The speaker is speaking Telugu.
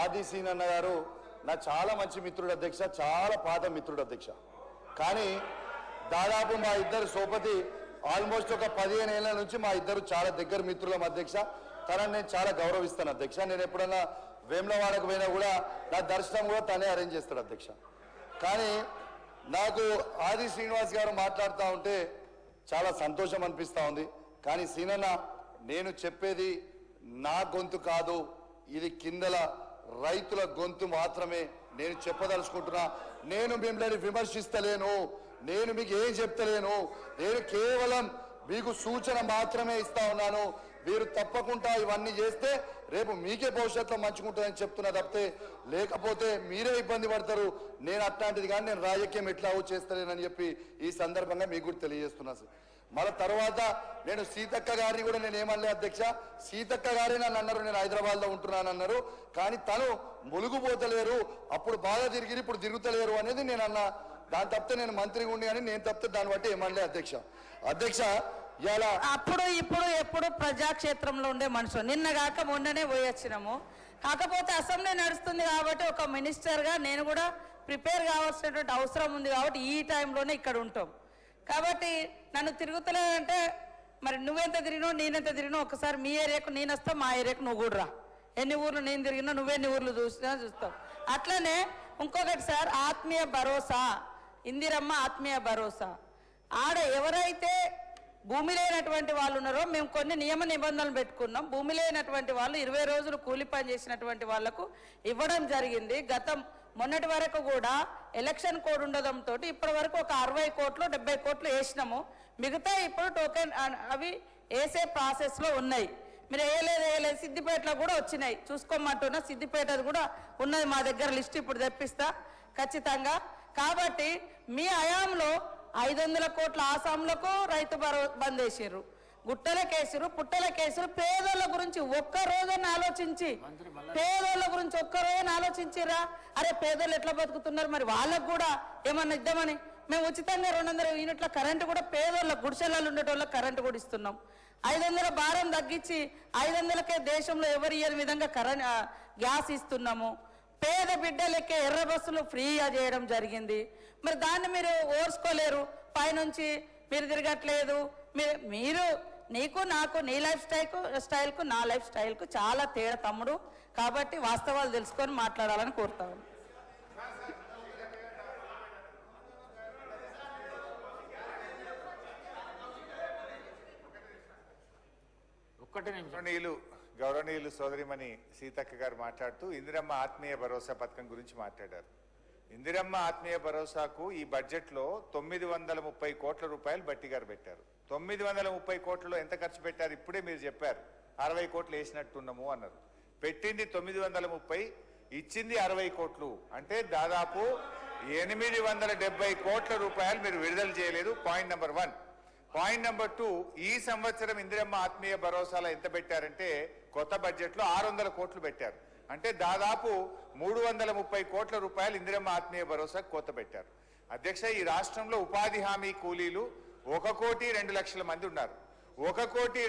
ఆది సీనన్న గారు నా చాలా మంచి మిత్రుడు అధ్యక్ష చాలా పాత మిత్రుడు అధ్యక్ష. కానీ దాదాపు మా ఇద్దరు సోపతి ఆల్మోస్ట్ ఒక పదిహేను ఏళ్ళ నుంచి మా ఇద్దరు చాలా దగ్గర మిత్రులం అధ్యక్ష. తనని నేను చాలా గౌరవిస్తాను అధ్యక్ష. నేను ఎప్పుడన్నా వేములవాడకు పోయినా కూడా నా దర్శనం కూడా తనే అరేంజ్ చేస్తాడు అధ్యక్ష. కానీ నాకు ఆది శ్రీనివాస్ గారు మాట్లాడుతూ ఉంటే చాలా సంతోషం అనిపిస్తూ ఉంది. కానీ సీనన్న నేను చెప్పేది నా గొంతు కాదు ఇది కిందల రైతుల గొంతు మాత్రమే నేను చెప్పదలుచుకుంటున్నా. నేను మిమ్మల్ని విమర్శిస్తలేను. నేను మీకు ఏం చెప్తలేను. నేను కేవలం మీకు సూచన మాత్రమే ఇస్తా ఉన్నాను. మీరు తప్పకుండా ఇవన్నీ చేస్తే రేపు మీకే భవిష్యత్తులో మంచుకుంటుందని చెప్తున్నా తప్పితే లేకపోతే మీరే ఇబ్బంది పడతారు. నేను అట్లాంటిది కానీ నేను రాజకీయం ఎట్లా చేస్తలేనని చెప్పి ఈ సందర్భంగా మీకు కూడా తెలియజేస్తున్నా సార్. మళ్ళీ తర్వాత నేను సీతక్క గారిని కూడా నేను ఏమనలే అధ్యక్ష. సీతక్క గారే నన్ను అన్నారు నేను హైదరాబాద్లో ఉంటున్నాను అన్నారు. కానీ తను ములుగుపోతలేరు అప్పుడు బాగా తిరిగి ఇప్పుడు తిరుగుతలేరు అనేది నేను అన్న. దాని తప్పితే నేను మంత్రిగా ఉండి అని నేను తప్పితే దాన్ని బట్టి ఏమనలే అధ్యక్ష. అధ్యక్ష ఇలా అప్పుడు ఇప్పుడు ఎప్పుడు ప్రజాక్షేత్రంలో ఉండే మనుషులు. నిన్న కాక మొన్ననే పోయి వచ్చినాము. కాకపోతే అసెంబ్లీ నడుస్తుంది కాబట్టి ఒక మినిస్టర్గా నేను కూడా ప్రిపేర్ కావాల్సినటువంటి అవసరం ఉంది కాబట్టి ఈ టైంలోనే ఇక్కడ ఉంటాం. కాబట్టి నన్ను తిరుగుతలేదంటే మరి నువ్వెంత తిరిగినావు నేనెంత తిరిగినావు ఒకసారి మీ ఏరియాకు నేను వస్తా మా ఏరియాకు నువ్వు కూడా రా. ఎన్ని ఊర్లు నేను తిరిగినా నువ్వెన్ని ఊర్లు చూసినా చూస్తావు. అట్లనే ఇంకొకటి సార్ ఆత్మీయ భరోసా. ఇందిరమ్మ ఆత్మీయ భరోసా. ఆడ ఎవరైతే భూమి లేనటువంటి వాళ్ళు ఉన్నారో మేము కొన్ని నియమ నిబంధనలు పెట్టుకున్నాం. భూమి లేనటువంటి వాళ్ళు ఇరవై రోజులు కూలి పని చేసినటువంటి వాళ్ళకు ఇవ్వడం జరిగింది. గతం మొన్నటి వరకు కూడా ఎలక్షన్ కోడ్ ఉండడంతో ఇప్పటి వరకు ఒక అరవై కోట్లు డెబ్బై కోట్లు వేసినాము. మిగతా ఇప్పుడు టోకెన్ అవి వేసే ప్రాసెస్లో ఉన్నాయి. మీరు వేయలేదు వేయలేదు సిద్దిపేటలో కూడా వచ్చినాయి. చూసుకోమంటున్నా సిద్దిపేటది కూడా ఉన్నది మా దగ్గర లిస్ట్ ఇప్పుడు తెప్పిస్తా. ఖచ్చితంగా. కాబట్టి మీ హయాంలో ఐదు వందల కోట్ల ఆసాంలకు రైతు బంద్ వేసారు గుట్టల కేసులు పుట్టల కేసులు పేదోళ్ళ గురించి ఒక్క రోజున ఆలోచించి పేదోళ్ళ గురించి ఒక్క రోజున ఆలోచించిరా అరే పేదోళ్ళు ఎట్లా బతుకుతున్నారు? మరి వాళ్ళకు కూడా ఏమన్నా ఇద్దామని? మేము ఉచితంగా రెండు వందల యూనిట్ల కరెంటు కూడా పేదోళ్ళ గుడిసెలలో ఉండేటోళ్ళ కరెంటు కూడా ఇస్తున్నాం. ఐదు వందల భారం తగ్గించి ఐదు వందలకే దేశంలో ఎవరు ఇయ్యని విధంగా కరెంట్ గ్యాస్ ఇస్తున్నాము. పేద బిడ్డలకే ఎర్ర బస్సులు ఫ్రీగా చేయడం జరిగింది. మరి దాన్ని మీరు ఓర్చుకోలేరు. పైనుంచి మీరు తిరగట్లేదు. మీరు మీరు నీకు నాకు నీ లైఫ్ స్టైల్కు స్టైల్కు నా లైఫ్ స్టైల్కు చాలా తేడా తమ్ముడు. కాబట్టి వాస్తవాలు తెలుసుకొని మాట్లాడాలని కోరుతాను ఒక్కటే నిమిషం. గౌరవనీయులు గౌరవనీయులు సోదరిమణి సీతక్క గారు మాట్లాడుతూ ఇందిరమ్మ ఆత్మీయ భరోసా పథకం గురించి మాట్లాడారు. ఇందిరమ్మ ఆత్మీయ భరోసాకు ఈ బడ్జెట్లో తొమ్మిది వందల ముప్పై కోట్ల రూపాయలు బట్టి గారు పెట్టారు. తొమ్మిది వందల ముప్పై కోట్లలో ఎంత ఖర్చు పెట్టారు ఇప్పుడే మీరు చెప్పారు. అరవై కోట్లు వేసినట్టున్నాము అన్నారు. పెట్టింది తొమ్మిది వందల ముప్పై ఇచ్చింది అరవై కోట్లు. అంటే దాదాపు ఎనిమిది వందల డెబ్బై కోట్ల రూపాయలు మీరు విడుదల చేయలేదు point number one. Point number two ఈ సంవత్సరం ఇందిరమ్మ ఆత్మీయ భరోసాలో ఎంత పెట్టారంటే కొత్త బడ్జెట్లో ఆరు వందల కోట్లు పెట్టారు. అంటే దాదాపు మూడు వందల ముప్పై కోట్ల రూపాయలు ఇందిరమ్మ ఆత్మీయ భరోసా కోత పెట్టారు. అధ్యక్ష ఈ రాష్ట్రంలో ఉపాధి హామీ కూలీలు ఒక కోటి రెండు లక్షల మంది ఉన్నారు. ఒక కోటి